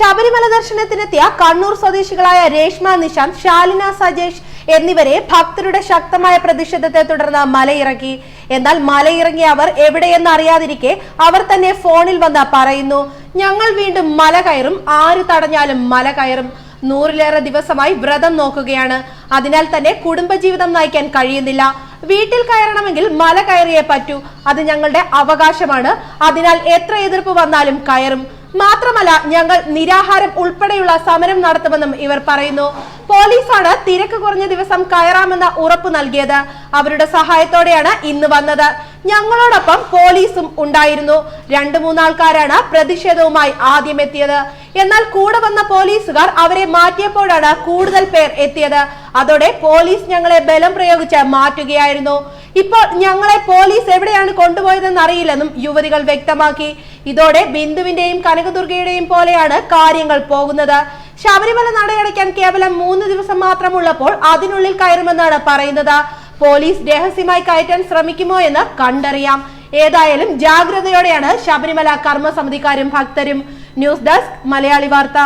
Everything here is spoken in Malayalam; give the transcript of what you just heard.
ശബരിമല ദർശനത്തിനെത്തിയ കണ്ണൂർ സ്വദേശികളായ രേഷ്മ നിശാന്ത് ശാലിന സജേഷ് എന്നിവരെ ഭക്തരുടെ ശക്തമായ പ്രതിഷേധത്തെ തുടർന്ന് മലയിറങ്ങി എന്നാൽ മലയിറങ്ങിയ അവർ എവിടെയെന്ന് അറിയാതിരിക്കെ അവർ തന്നെ ഫോണിൽ വന്ന് പറയുന്നു ഞങ്ങൾ വീണ്ടും മല കയറും ആര് തടഞ്ഞാലും മല കയറും. നൂറിലേറെ ദിവസമായി വ്രതം നോക്കുകയാണ്. അതിനാൽ തന്നെ കുടുംബജീവിതം നയിക്കാൻ കഴിയുന്നില്ല. വീട്ടിൽ കയറണമെങ്കിൽ മല കയറിയേ പറ്റൂ. അത് ഞങ്ങളുടെ അവകാശമാണ്. അതിനാൽ എത്ര എതിർപ്പ് വന്നാലും കയറും. മാത്രമല്ല ഞങ്ങൾ നിരാഹാരം ഉൾപ്പെടെയുള്ള സമരം നടത്തുമെന്നും ഇവർ പറയുന്നു. പോലീസാണ് തിരക്ക് കുറഞ്ഞ ദിവസം കയറാമെന്ന ഉറപ്പ് നൽകിയത്. അവരുടെ സഹായത്തോടെയാണ് ഇന്ന് വന്നത്. ഞങ്ങളോടൊപ്പം പോലീസും ഉണ്ടായിരുന്നു. രണ്ടു മൂന്നാൾക്കാരാണ് പ്രതിഷേധവുമായി ആദ്യം എത്തിയത് എന്നാൽ കൂടെ വന്ന പോലീസുകാർ അവരെ മാറ്റിയപ്പോഴാണ് കൂടുതൽ പേർ എത്തിയത്. അതോടെ പോലീസ് ഞങ്ങളെ ബലം പ്രയോഗിച്ച് മാറ്റുകയായിരുന്നു. ഇപ്പോൾ ഞങ്ങളെ പോലീസ് എവിടെയാണ് കൊണ്ടുപോയതെന്ന് അറിയില്ലെന്നും യുവതികൾ വ്യക്തമാക്കി. ഇതോടെ ബിന്ദുവിന്റെയും കനകദുർഗയുടെയും പോലെയാണ് കാര്യങ്ങൾ പോകുന്നത്. ശബരിമല നടയടയ്ക്കാൻ കേവലം മൂന്ന് ദിവസം മാത്രമുള്ളപ്പോൾ അതിനുള്ളിൽ കയറുമെന്നാണ് പറയുന്നത്. പോലീസ് രഹസ്യമായി കയറ്റാൻ ശ്രമിക്കുമോ എന്ന് കണ്ടറിയാം. ഏതായാലും ജാഗ്രതയോടെയാണ് ശബരിമല കർമ്മസമിതിക്കാരും ഭക്തരും. News desk Malayali Vartha.